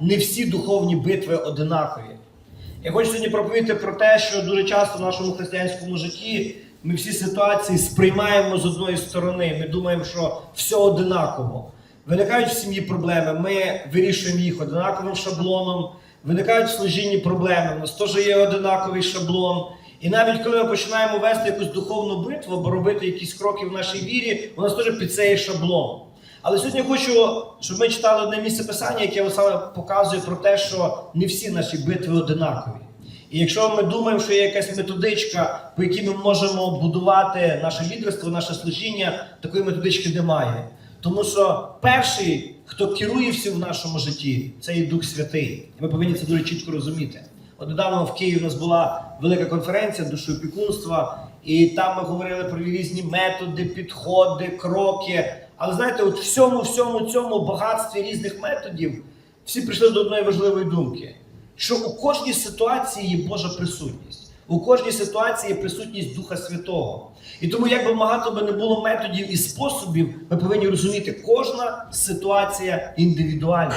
не всі духовні битви одинакові. Я хочу сьогодні проповідати про те, що дуже часто в нашому християнському житті ми всі ситуації сприймаємо з одної сторони. Ми думаємо, що все одинаково. Виникають в сім'ї проблеми, ми вирішуємо їх одинаковим шаблоном. Виникають в служінні проблеми, у нас теж є одинаковий шаблон. І навіть коли ми починаємо вести якусь духовну битву або робити якісь кроки в нашій вірі, у нас теж під це є шаблон. Але сьогодні хочу, щоб ми читали одне місце писання, яке саме показує про те, що не всі наші битви одинакові. І якщо ми думаємо, що є якась методичка, по якій ми можемо будувати наше лідерство, наше служіння, такої методички немає. Тому що перший, хто керує всім в нашому житті, це є Дух Святий. Ми повинні це дуже чітко розуміти. От недавно в Києві у нас була велика конференція душоопікунства, і там ми говорили про різні методи, підходи, кроки. Але знаєте, от всьому всьому цьому багатстві різних методів всі прийшли до одної важливої думки: що у кожній ситуації є Божа присутність. У кожній ситуації є присутність Духа Святого. І тому, як би багато би не було методів і способів, ми повинні розуміти, кожна ситуація індивідуальна.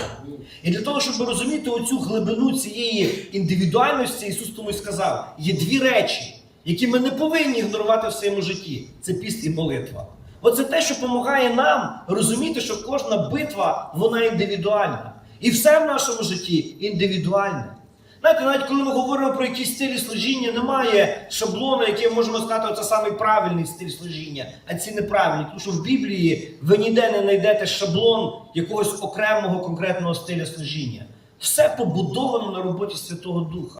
І для того, щоб розуміти оцю глибину цієї індивідуальності, Ісус тому й сказав: є дві речі, які ми не повинні ігнорувати в своєму житті: це піст і молитва. Оце те, що допомагає нам розуміти, що кожна битва вона індивідуальна. І все в нашому житті індивідуальне. Знаєте, навіть коли ми говоримо про якісь стилі служіння, немає шаблону, який можемо сказати, це самий правильний стиль служіння, а ці неправильні. Тому що в Біблії ви ніде не знайдете шаблон якогось окремого конкретного стиля служіння. Все побудовано на роботі Святого Духа.